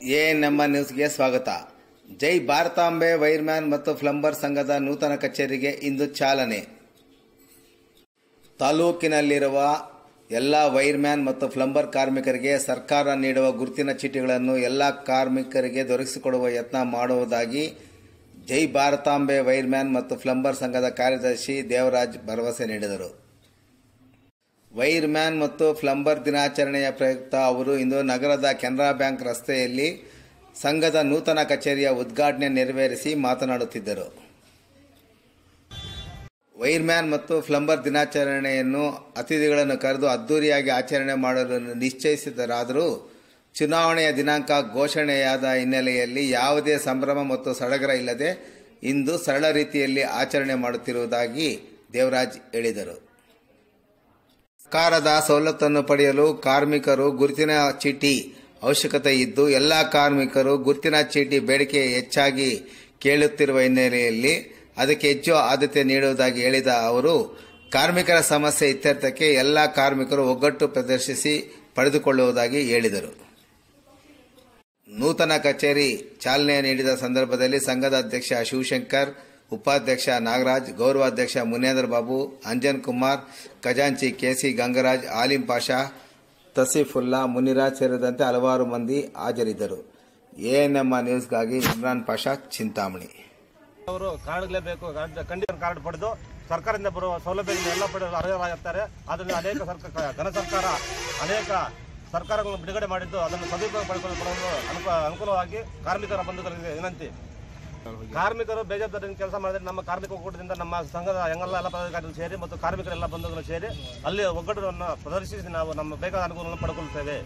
A ನಮ್ಮ ನ್ಯೂಸ್ಗೆ ಸ್ವಾಗತ. ಜೈ ಭಾರತಾಂಬೆ, ವೈರ್ಮ್ಯಾನ್ ಮತ್ತು ಫ್ಲಂಬರ್ ಸಂಘದ ನೂತನ ಕಚೇರಿಗೆ ಇಂದು ಚಾಲನೆ. ತಾಲೂಕಿನಲ್ಲಿರುವ ಎಲ್ಲ ವೈರ್ಮ್ಯಾನ್ ಮತ್ತು ಫ್ಲಂಬರ್ ಕಾರ್ಮಿಕರಿಗೆ ಸರ್ಕಾರ ನೀಡುವ ಗುರುತಿನ ಚೀಟಿಗಳನ್ನು ಎಲ್ಲ ಕಾರ್ಮಿಕರಿಗೆ ದೊರಕಿಸಿಕೊಡುವ ಯತ್ನ ಮಾಡುವುದಾಗಿ ಜೈ ಭಾರತಾಂಬೆ ವೈರ್ಮ್ಯಾನ್ ಮತ್ತು ಫ್ಲಂಬರ್ ಸಂಘದ ಕಾರ್ಯದರ್ಶಿ ದೇವರಾಜ್ ಭರವಸೆ ನೀಡಿದರು. ವೈರ್ಮ್ಯಾನ್ ಮತ್ತು ಫ್ಲಂಬರ್ ದಿನಾಚರಣೆಯ ಪ್ರಯುಕ್ತ ಅವರು ಇಂದು ನಗರದ ಕೆನರಾ ಬ್ಯಾಂಕ್ ರಸ್ತೆಯಲ್ಲಿ ಸಂಘದ ನೂತನ ಕಚೇರಿಯ ಉದ್ಘಾಟನೆ ನೆರವೇರಿಸಿ ಮಾತನಾಡುತ್ತಿದ್ದರು. ವೈರ್ಮ್ಯಾನ್ ಮತ್ತು ಫ್ಲಂಬರ್ ದಿನಾಚರಣೆಯನ್ನು ಅತಿಥಿಗಳನ್ನು ಕರೆದು ಅದ್ದೂರಿಯಾಗಿ ಆಚರಣೆ ಮಾಡಲು ನಿಶ್ಚಯಿಸಿದರಾದರೂ ಚುನಾವಣೆಯ ದಿನಾಂಕ ಘೋಷಣೆಯಾದ ಹಿನ್ನೆಲೆಯಲ್ಲಿ ಯಾವುದೇ ಸಂಭ್ರಮ ಮತ್ತು ಸಡಗರ ಇಲ್ಲದೆ ಇಂದು ಸರಳ ರೀತಿಯಲ್ಲಿ ಆಚರಣೆ ಮಾಡುತ್ತಿರುವುದಾಗಿ ದೇವರಾಜ್ ಹೇಳಿದರು. ಸರ್ಕಾರದ ಸವಲತ್ತನ್ನು ಪಡೆಯಲು ಕಾರ್ಮಿಕರು ಗುರುತಿನ ಚೀಟಿ ಅವಶ್ಯಕತೆ ಇದ್ದು, ಎಲ್ಲಾ ಕಾರ್ಮಿಕರು ಗುರುತಿನ ಚೀಟಿ ಬೇಡಿಕೆ ಹೆಚ್ಚಾಗಿ ಕೇಳುತ್ತಿರುವ ಹಿನ್ನೆಲೆಯಲ್ಲಿ ಅದಕ್ಕೆ ಹೆಚ್ಚು ಆದ್ಯತೆ ನೀಡುವುದಾಗಿ ಹೇಳಿದ ಅವರು, ಕಾರ್ಮಿಕರ ಸಮಸ್ಯೆ ಇತ್ಯರ್ಥಕ್ಕೆ ಎಲ್ಲಾ ಕಾರ್ಮಿಕರು ಒಗ್ಗಟ್ಟು ಪ್ರದರ್ಶಿಸಿ ಪಡೆದುಕೊಳ್ಳುವುದಾಗಿ ಹೇಳಿದರು. ನೂತನ ಕಚೇರಿ ಚಾಲನೆ ನೀಡಿದ ಸಂದರ್ಭದಲ್ಲಿ ಸಂಘದ ಅಧ್ಯಕ್ಷ ಶಿವಶಂಕರ್ ಉಪಾಧ್ಯಕ್ಷ ನಾಗರಾಜ್, ಗೌರವಾಧ್ಯಕ್ಷ ಮುನೇಂದ್ರ ಬಾಬು, ಅಂಜನ್ ಕುಮಾರ್, ಖಜಾಂಚಿ ಕೆಸಿ ಗಂಗರಾಜ್, ಆಲಿಂ ಪಾಷಾ, ತಸೀಫುಲ್ಲಾ ಮುನಿರಾಜ್ ಸೇರಿದಂತೆ ಹಲವಾರು ಮಂದಿ ಹಾಜರಿದ್ದರು. ಎಎನ್ಎಂ ನ್ಯೂಸ್ಗಾಗಿ ಇಮ್ರಾನ್ ಪಾಷಾ ಚಿಂತಾಮಣಿ. ಅವರು ಕಾರ್ಡ್ಲೇಬೇಕು ಕಾರ್ಡ್ ಪಡೆದು ಸರ್ಕಾರದಿಂದ ಬರುವ ಸೌಲಭ್ಯಗಳನ್ನು ಎಲ್ಲ ಪಡೆಯಲು ಅರ್ಹರಾಗಿರ್ತಾರೆ ಆದ್ದರಿಂದ ಅನೇಕ ಸರ್ಕಾರ, ಘನ ಸರ್ಕಾರ, ಅನೇಕ ಸರ್ಕಾರಗಳನ್ನು ಬಿಡುಗಡೆ ಮಾಡಿದ್ದು ಅದನ್ನು ಸದುಪಯೋಗ ಪಡೆದುಕೊಳ್ಳಲು ಅನುಕೂಲ, ಅನುಕೂಲವಾಗಿ ಕಾರ್ಮಿಕರ ಬಂಧುಗಳಿಗೆ ವಿನಂತಿ. ಕಾರ್ಮಿಕರು ಬೇಜವಾಬ್ದಾರಿಯಿಂದ ಕೆಲಸ ಮಾಡಿದ್ರೆ ನಮ್ಮ ಕಾರ್ಮಿಕ ಒಕ್ಕೂಟದಿಂದ ನಮ್ಮ ಸಂಘದ ಎಲ್ಲ ಎಲ್ಲ ಪದಾಧಿಕಾರಿಗಳು ಸೇರಿ ಮತ್ತು ಕಾರ್ಮಿಕರೆಲ್ಲ ಬಂಧುಗಳು ಸೇರಿ ಅಲ್ಲಿ ಒಗ್ಗಟ್ಟನ್ನು ಪ್ರದರ್ಶಿಸಿ ನಾವು ನಮ್ಮ ಬೇಕಾದ ಅನುಕೂಲವನ್ನು ಪಡ್ಕೊಳ್ತೇವೆ.